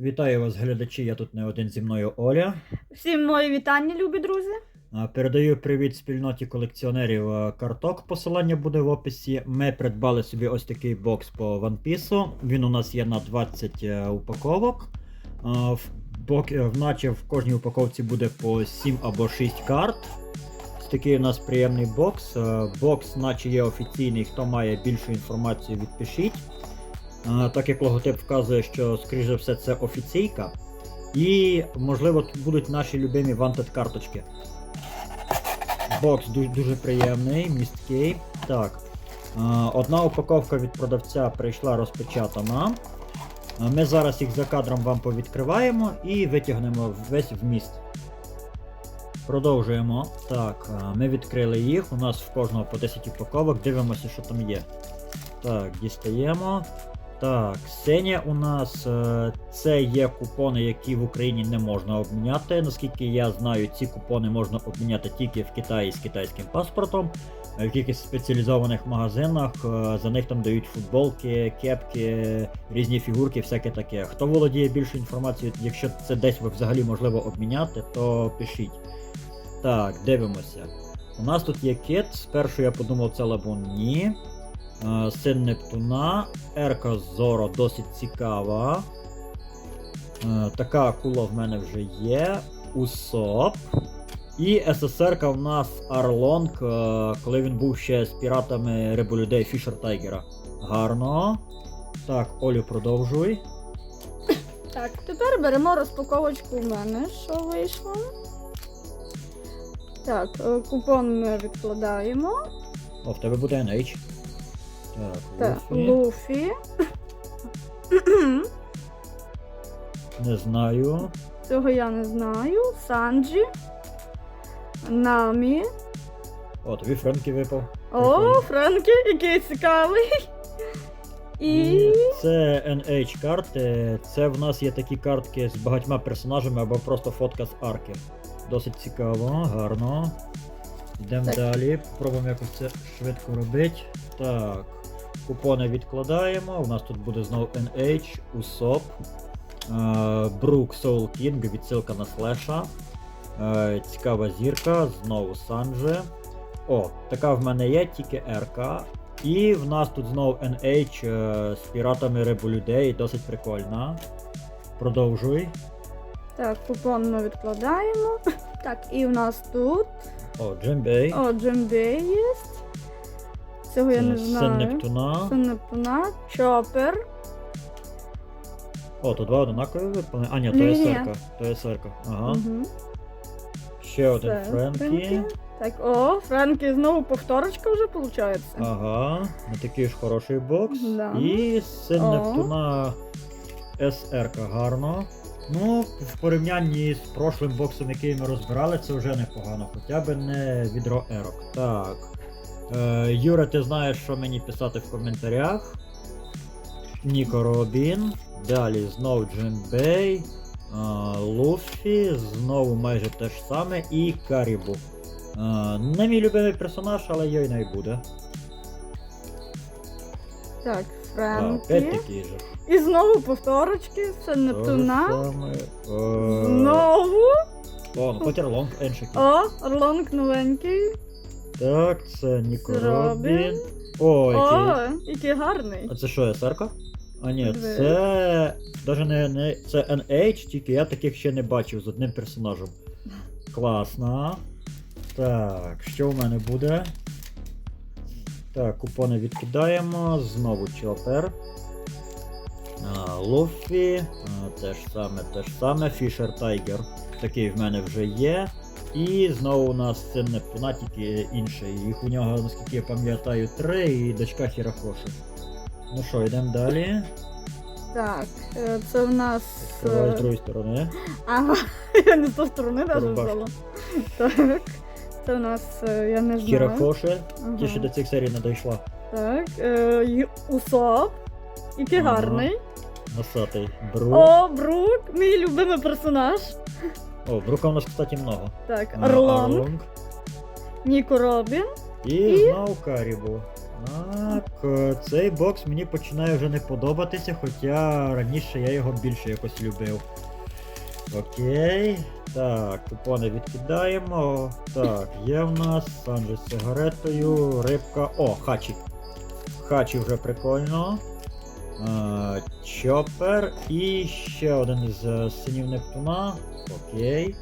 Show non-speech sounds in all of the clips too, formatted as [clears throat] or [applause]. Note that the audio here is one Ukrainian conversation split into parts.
Вітаю вас, глядачі. Я тут не один зі мною Оля. Всім мої вітання, любі друзі. Передаю привіт спільноті колекціонерів карток. Посилання буде в описі. Ми придбали собі ось такий бокс по One Piece. Він у нас є на 20 е, упаковок. А, В бок... е, в кожній упаковці буде по 7 або 6 карт. Ось такий у нас приємний бокс. Е, Бокс, наче є офіційний. Хто має більшу інформацію, відпишіть. Так як логотип вказує, що, скоріш за все, це офіційка. І, можливо, тут будуть наші любимі wanted карточки. Бокс дуже, дуже приємний, місткий. Так. Одна упаковка від продавця прийшла розпечатана. Ми зараз їх за кадром вам повідкриваємо і витягнемо весь вміст. Продовжуємо. Так, ми відкрили їх. У нас в кожного по 10 упаковок. Дивимося, що там є. Так, дістаємо. Так, синя у нас е, це є купони, які в Україні не можна обміняти. Наскільки я знаю, ці купони можна обміняти тільки в Китаї з китайським паспортом. Е, В якихось спеціалізованих магазинах е, за них там дають футболки, кепки, різні фігурки, всяке таке. Хто володіє більшою інформацією, якщо це десь взагалі можливо обміняти, то пишіть. Так, дивимося. У нас тут є кит. Спершу я подумав, це лабун ні. Е, Син Нептуна, Ерка Зоро досить цікава. Е, Така акула в мене вже є. Усоп. І СССРка в нас Арлонг, е, коли він був ще з піратами рибу людей Фішер Тайгера. Гарно. Так, Олю, продовжуй. Так, тепер беремо розпаковочку в мене, що вийшло. Так, купон ми відкладаємо. О, в тебе буде NH. Так, Так, Луфі. Луфі. [clears throat] Не знаю. Цього я не знаю. Санджі. Намі. О, тобі Френкі випав. О, Прикольно. Френкі, який цікавий. І. Це NH карти. Це в нас є такі картки з багатьма персонажами або просто фотка з арки. Досить цікаво, гарно. Йдемо Так. далі. Попробуємо якось це швидко робити. Так. Купони відкладаємо. У нас тут буде знову NH, Usopp, е, Брук Soul King, відсилка на слеша. Е, Цікава зірка, знову Санже. О, така в мене є, тільки РК. І в нас тут знову NH е, з піратами рибу людей, досить прикольна. Продовжуй. Так, купон ми відкладаємо. [laughs] Так, і в нас тут. О, Джембей. О, Джембей є. Цього я не Син. Нептуна. Це Нептуна. Чопер. О, тут два однакові випали. А, ні, то є серка. То є серка. Ага. Угу. Ще один Це Френкі. Так, о, Френкі знову повторочка вже виходить. Ага, не такий ж хороший бокс. Да. І син О. Нептуна СР гарно. Ну, в порівнянні з прошлим боксом, який ми розбирали, це вже непогано, хоча б не відро ерок. Так. Е, Юра, ти знаєш, що мені писати в коментарях. Ніко Робін. Далі знову Джембей. е, Луфі, знову майже те ж саме, і Карібу. Е, Не мій любимий персонаж, але йой не буде. Так, А, Опять Френкі. такий же. І знову повторочки. Це Нептуна. Саме, е, Знову. О, ну Потер Лонг, Еншик. О, Орлонг новенький. Так, це Ніко Це Робін. Робін. О, який. О, який гарний. А це що, СРК? А ні, Диви. це. Даже не, не. Це NH, тільки я таких ще не бачив з одним персонажем. Класно. Так, що в мене буде? Так, купони відкидаємо. Знову Чопер. А, Луфі. А, те ж саме, те ж саме. Фішер Тайгер. Такий в мене вже є. І знову у нас це Нептуна, тільки інший. Їх у нього, наскільки я пам'ятаю, три і дочка Хірохоши. Ну що, йдемо далі. Так, е, це в нас. Давай е, з другої сторони. [laughs] Ага, я не з тої сторони навіть Рубашка. взяла. Так. Це в нас, е, я не знаю. Хірохоши. Ага. Ті, що до цих серій не дійшла. Так, е, Ю- Усоп. Який Ага. гарний. Носатий. Брук. О, Брук, мій любимий персонаж. О, Брука у нас, кстати, много. Так, А, Орлонг, Орлонг. Ніко Робін. І, І? знову Карібу. А, е, цей бокс мені починає вже не подобатися, хоча раніше я його більше якось любив. Окей. Так, купони відкидаємо. Так, є в нас Санджі з сигаретою, рибка. О, хачі. Хачі вже прикольно. Чопер і ще один із е, синів Нептуна. Окей.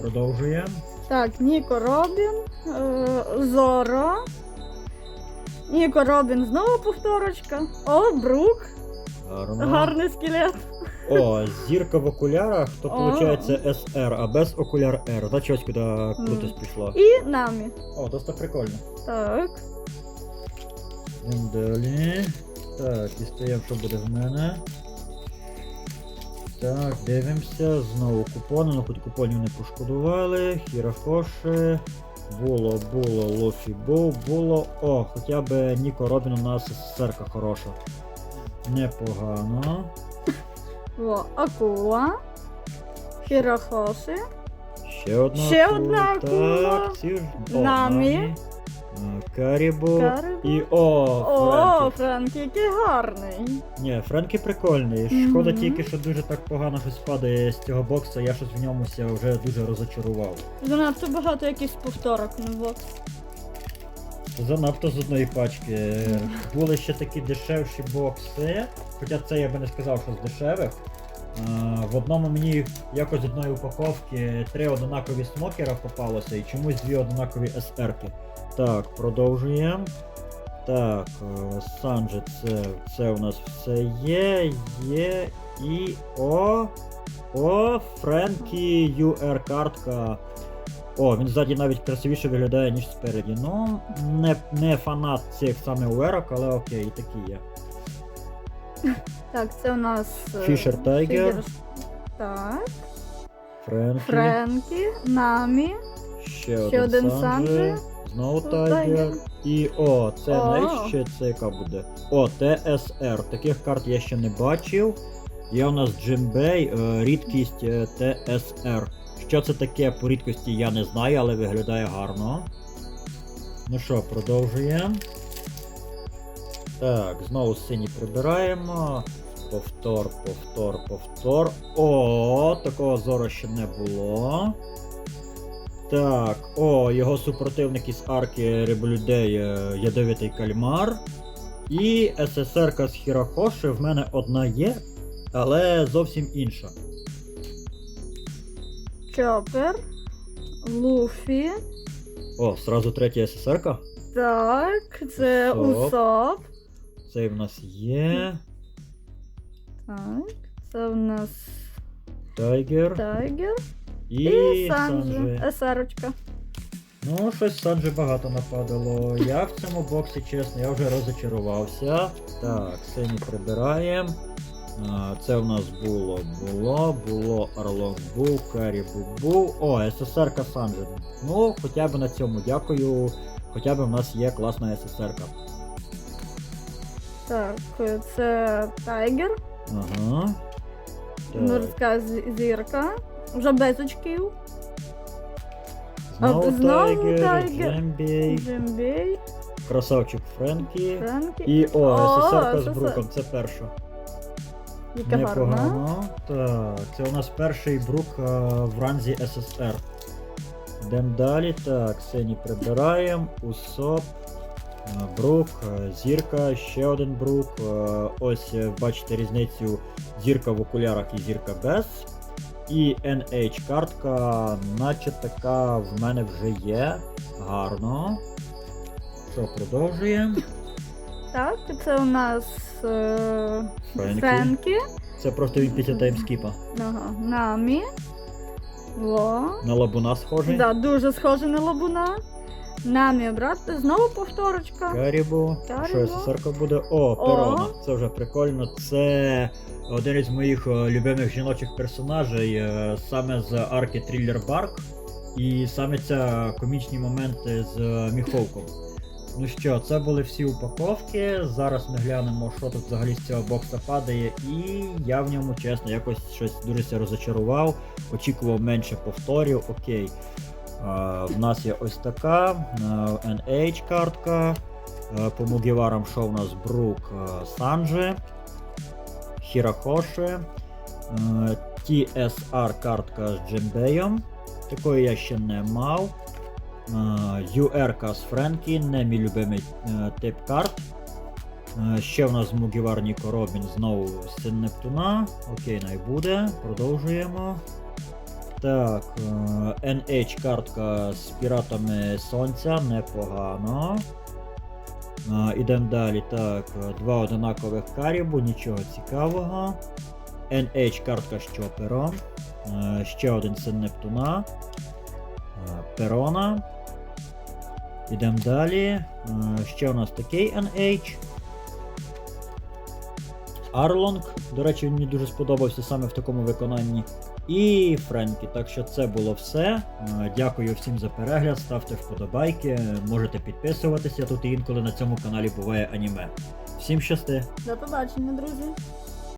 Продовжуємо. Так, Ніко Робін, е, Зоро. Ніко Робін, знову повторочка. О, Брук. Гарно. Гарний скелет. О, зірка в окулярах, то О. виходить SR, а без окуляр R. Значить ось куди крутость пішла. І Намі. О, досить прикольно. Так. Далі. Так, дістаємо, що буде в мене. Так, дивимося. Знову купони, ну хоч купонів не пошкодували. Хірафоши. Було, було, Лофі був, було. О, хоча б Ніко Робін у нас серка хороша. Непогано. [laughs] О, Акула. Хірохоші. Ще одна Ще акула. одна акула. Так, ці ж. Намі. Карібу. І о, О, Френкі. Френк, який гарний. Ні, Френкі прикольний. Шкода Мгм. тільки, що дуже так погано щось падає з цього бокса, я щось в ньому ся вже дуже розочарував. Занадто багато якихось повторок на бокс. Занадто з одної пачки. Були ще такі дешевші бокси, хоча це я би не сказав, що з дешевих. А, В одному мені якось з одної упаковки три однакові смокера попалося і чомусь дві однакові SR-ки. Так, продовжуємо. Так, е, Санджи, це, це у нас все є, є і о. О, Френкі UR картка. О, він ззаді навіть красивіше виглядає, ніж спереді. Ну, не, не фанат цих саме уерок, але окей, і такі є. Так, це у нас. Tiger. Фігер- Так. Френкі. Френкі, Намі. Ще, Ще один, Санджи. Знову Тайгер. Тайгер. І о, це О. це яка буде. О, ТСР. Таких карт я ще не бачив. Є у нас Джимбей, е, рідкість е, ТСР. Що це таке по рідкості, я не знаю, але виглядає гарно. Ну що, продовжуємо. Так, знову сині прибираємо. Повтор, повтор, повтор. О, такого зору ще не було. Так, о, його супротивник із арки Реблюдей е, Ядовитий кальмар. І ССР з Хірохоші в мене одна є, але зовсім інша. Чопер. Луфі. О, сразу третя СССРка? Так, це Усоп. Усоп. Цей в нас є. Так, це в нас Тайгер. Тайгер. І, І Санджі. Есерочка. Ну, щось Санджі багато нападало. Я в цьому боксі, чесно, я вже розочарувався. Так, сині прибираємо. Це в нас було, було, було, Орлок був, Карі був. О, СССР Санджі. Ну, хоча б на цьому дякую. Хоча б в нас є класна СССР. Так, це Тайгер. Ага. Так. Морська з- зірка. Вже без очків. Знову А, знову Тайгер, Тайгер. Джембей, Джимбей. красавчик Френкі. Френкі. І о, О, СССР з СССР. Бруком, це перша. Яка гарна. Непогано. Так, це у нас перший брук е, в ранзі СССР. Йдемо далі. Так, сині прибираємо. Усоп. Е, Брук, е, зірка, ще один брук. е, Ось бачите різницю зірка в окулярах і зірка без. І NH картка, наче така в мене вже є. Гарно. Що, продовжуємо? [laughs] Так, це у нас е, Френкі. Френкі. Це просто він після таймскіпа. Ага, Намі. Во. На лабуна схожий. Да, дуже схоже на лабуна. Намі, брат, знову повторочка. Карібу. Що СССР буде? О, Перона. Це вже прикольно. Це один із моїх е, любимих жіночих персонажей, е, саме з арки Триллер Барк. І саме ця комічні моменти з е, міховком. Ну що, це були всі упаковки. Зараз ми глянемо, що тут взагалі з цього бокса падає. І я в ньому, чесно, якось щось дуже розочарував. Очікував менше повторів. Окей. В нас є ось така е, NH картка. Е, По Мугіварам що у нас Брук е, Санджи, Хірахоши, е, TSR картка з Джембеєм. Такої я ще не мав. UR з Френкі, не мій любимий тип карт. Ще в нас Мугівар Ніко Робін знову син Нептуна. Окей, най буде. Продовжуємо. Так, е, NH картка з піратами сонця, непогано. Е, Ідемо далі. Так, е, два одинакових карібу, нічого цікавого. NH картка з чопером. Ще один син Нептуна. Перона. Ідемо далі. Ще у нас такий NH. Арлонг. До речі, він мені дуже сподобався саме в такому виконанні. І Френкі. Так що це було все. Е, Дякую всім за перегляд. Ставте вподобайки, можете підписуватися. Тут інколи на цьому каналі буває аніме. Всім щасти! До побачення, друзі.